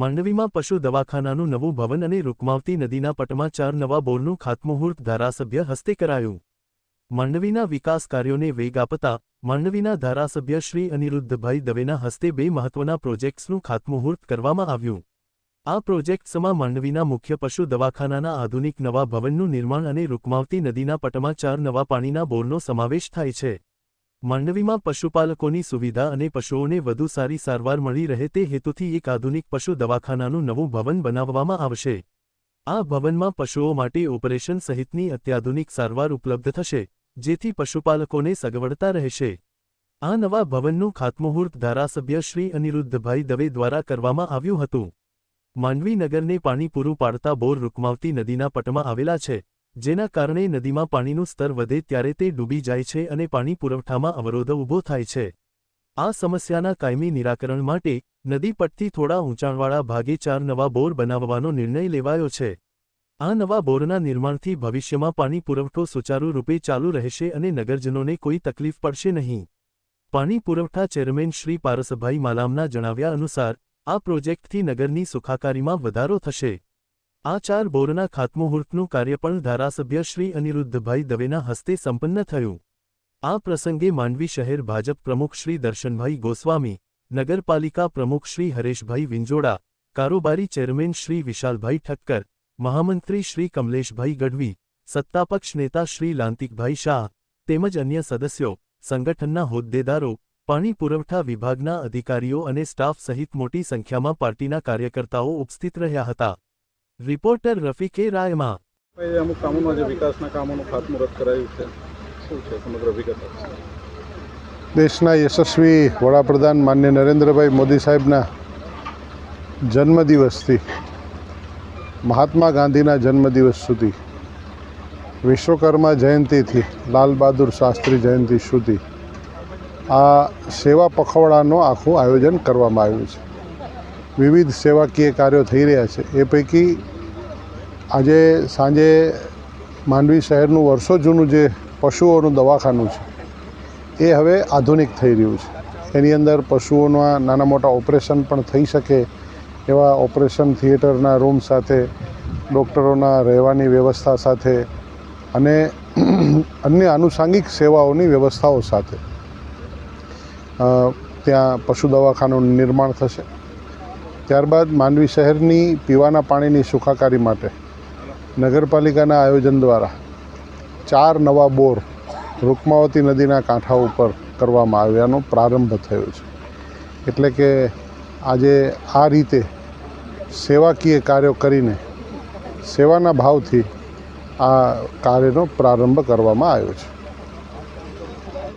માંડવીમાં પશુ દવાખાનાનું નવું ભવન અને રૂકમાવતી નદીના પટમાં ચાર નવા બોરનું ખાતમુહૂર્ત ધારાસભ્ય હસ્તે કરાયું. માંડવીના વિકાસ કાર્યોને વેગ આપતા માંડવીના ધારાસભ્ય શ્રી અનિરુદ્ધભાઈ દવેના હસ્તે બે મહત્વના પ્રોજેક્ટ્સનું ખાતમુહૂર્ત કરવામાં આવ્યું. આ પ્રોજેક્ટ્સમાં માંડવીના મુખ્ય પશુ દવાખાનાના આધુનિક નવા ભવનનું નિર્માણ અને રૂકમાવતી નદીના પટમાં ચાર નવા પાણીના બોરનો સમાવેશ થાય છે. માંડવીમાં પશુપાલકોની સુવિધા અને પશુઓને વધુ સારી સારવાર મળી રહે તે હેતુથી એક આધુનિક પશુ દવાખાનાનું નવું ભવન બનાવવામાં આવશે. આ ભવનમાં પશુઓ માટે ઓપરેશન સહિતની અત્યાધુનિક સારવાર ઉપલબ્ધ થશે, જેથી પશુપાલકોને સગવડતા રહેશે. આ નવા ભવનનું ખાતમુહૂર્ત ધારાસભ્ય શ્રી અનિરુદ્ધભાઈ દવે દ્વારા કરવામાં આવ્યું હતું. માંડવી નગરને પાણી પૂરું પાડતા બોર રૂકમાવતી નદીના પટમાં આવેલા છે. જેના કારણે નદીમાં પાણીનું સ્તર વધે ત્યારે તે ડૂબી જાય છે અને પાણી પુરવઠામાં અવરોધ ઊભો થાય છે. આ સમસ્યાના કાયમી નિરાકરણ માટે નદી પટથી થોડા ઊંચાણવાળા ભાગે ચાર નવા બોર બનાવવાનો નિર્ણય લેવાયો છે. આ નવા બોરના નિર્માણથી ભવિષ્યમાં પાણી પુરવઠો સુચારુ રૂપે ચાલુ રહેશે અને નગરજનોને કોઈ તકલીફ પડશે નહીં. પાણી પુરવઠા ચેરમેન શ્રી પારસભાઈ માલામના જણાવ્યા અનુસાર, આ પ્રોજેક્ટથી નગરની સુખાકારીમાં વધારો થશે. આ ચાર બોરના ખાતમુહૂર્તનું કાર્ય પણ ધારાસભ્ય શ્રી અનિરુદ્ધભાઈ દવેના હસ્તે સંપન્ન થયું. આ પ્રસંગે માંડવી શહેર ભાજપ પ્રમુખ શ્રી દર્શનભાઈ ગોસ્વામી, નગરપાલિકા પ્રમુખ શ્રી હરેશભાઈ વિંજોડા, કારોબારી ચેરમેન શ્રી વિશાલભાઈ ઠક્કર, મહામંત્રી શ્રી કમલેશભાઈ ગઢવી, સત્તાપક્ષ નેતા શ્રી લાંતિકભાઈ શાહ, તેમજ અન્ય સદસ્યો, સંગઠનના હોદ્દેદારો, પાણી પુરવઠા વિભાગના અધિકારીઓ અને સ્ટાફ સહિત મોટી સંખ્યામાં પાર્ટીના કાર્યકર્તાઓ ઉપસ્થિત રહ્યા હતા. રિપોર્ટર રફીકે રાયમાં. અમુક કામોમાં જે વિકાસના કામોનું ખાતમુહૂર્ત કરાયું છે શું છે સમગ્ર વિગત? દેશના યશસ્વી વડાપ્રધાન માન્ય નરેન્દ્રભાઈ મોદી સાહેબના જન્મદિવસથી મહાત્મા ગાંધીના જન્મદિવસ સુધી વિશ્વકર્મા જયંતિથી લાલ બહાદુર શાસ્ત્રી જયંતિ સુધી આ સેવા પખવાડાનું આખું આયોજન કરવામાં આવ્યું છે. વિવિધ સેવાકીય કાર્યો થઈ રહ્યા છે. એ પૈકી આજે સાંજે માંડવી શહેરનું વર્ષો જૂનું જે પશુઓનું દવાખાનું છે, એ હવે આધુનિક થઈ રહ્યું છે. એની અંદર પશુઓના નાના મોટા ઓપરેશન પણ થઈ શકે એવા ઓપરેશન થિયેટરના રૂમ સાથે, ડૉક્ટરોના રહેવાની વ્યવસ્થા સાથે અને અન્ય આનુષાંગિક સેવાઓની વ્યવસ્થાઓ સાથે ત્યાં પશુ દવાખાનું નિર્માણ થશે. ત્યારબાદ માંડવી શહેરની પીવાના પાણીની સુખાકારી માટે નગરપાલિકાના આયોજન દ્વારા ચાર નવા બોર રૂકમાવતી નદીના કાંઠા ઉપર કરવામાં આવ્યાનો પ્રારંભ થયો છે. એટલે કે આજે આ રીતે સેવાકીય કાર્યો કરીને સેવાના ભાવથી આ કાર્યનો પ્રારંભ કરવામાં આવ્યો છે.